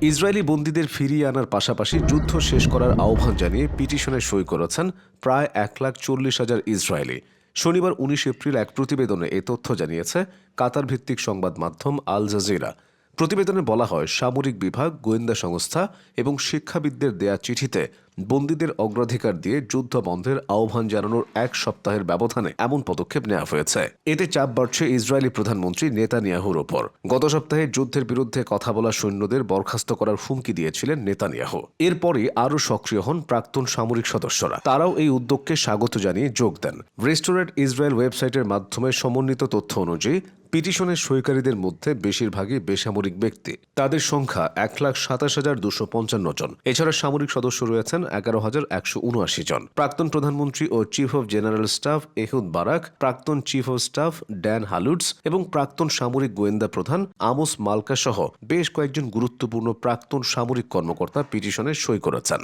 Israeli বন্দীদের ফিরিয়ে আনার পাশাপাশি যুদ্ধ শেষ করার আহ্বান জানিয়ে পিটিশনে সই করেছেন প্রায় এক লাখ চল্লিশ হাজার ইসরায়েলি। শনিবার উনিশ এপ্রিল এক প্রতিবেদনে এ তথ্য জানিয়েছে কাতার ভিত্তিক সংবাদ মাধ্যম আল জাজিরা। প্রতিবেদনে বলা হয়, সামরিক বিভাগ, গোয়েন্দা সংস্থা এবং শিক্ষাবিদদের দেয়া চিঠিতে বন্দীদের অগ্রাধিকার দিয়ে যুদ্ধ বন্ধের আহ্বান জানানোর এক সপ্তাহের ব্যবধানে এমন পদক্ষেপ নেওয়া হয়েছে। এতে চাপ বাড়ছে ইসরায়েলি প্রধানমন্ত্রী নেতানিয়াহুর ওপর। গত সপ্তাহে যুদ্ধের বিরুদ্ধে কথা বলা সৈন্যদের বরখাস্ত করার হুমকি দিয়েছিলেন নেতানিয়াহু। এরপরই আরও সক্রিয় হন প্রাক্তন সামরিক সদস্যরা। তারাও এই উদ্যোগকে স্বাগত জানিয়ে যোগ দেন। রেস্টোরেট ইসরায়েল ওয়েবসাইটের মাধ্যমে সমন্বিত তথ্য অনুযায়ী, পিটিশনের সইকারীদের মধ্যে বেশিরভাগই বেসামরিক ব্যক্তি। তাদের সংখ্যা এক লাখ সাতাশ হাজার দুশো পঞ্চান্ন জন। এছাড়া সামরিক সদস্য রয়েছেন এগারো হাজার একশো উনআশি জন। প্রাক্তন প্রধানমন্ত্রী ও chief of general staff Ehud Barak, প্রাক্তন chief of staff Dan Halutz এবং প্রাক্তন সামরিক গোয়েন্দা প্রধান আমোস মালকা সহ বেশ কয়েকজন গুরুত্বপূর্ণ প্রাক্তন সামরিক কর্মকর্তা পিটিশনে সই করেছেন।